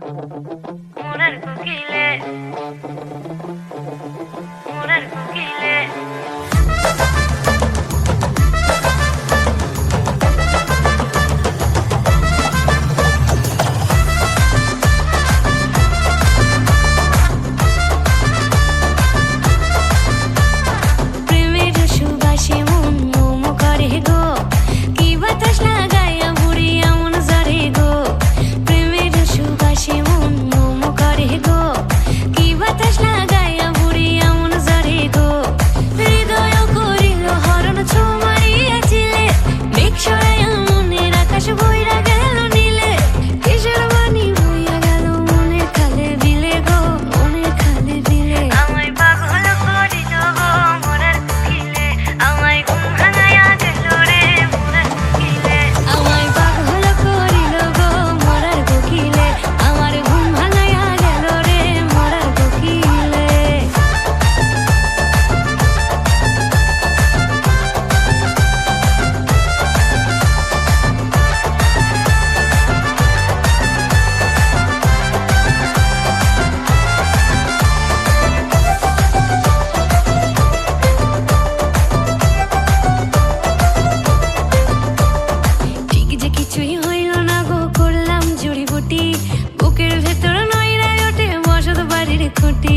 こうなるときれ বুকের ভেতর নইরা ওঠে বসত বাড়ির খুঁটি।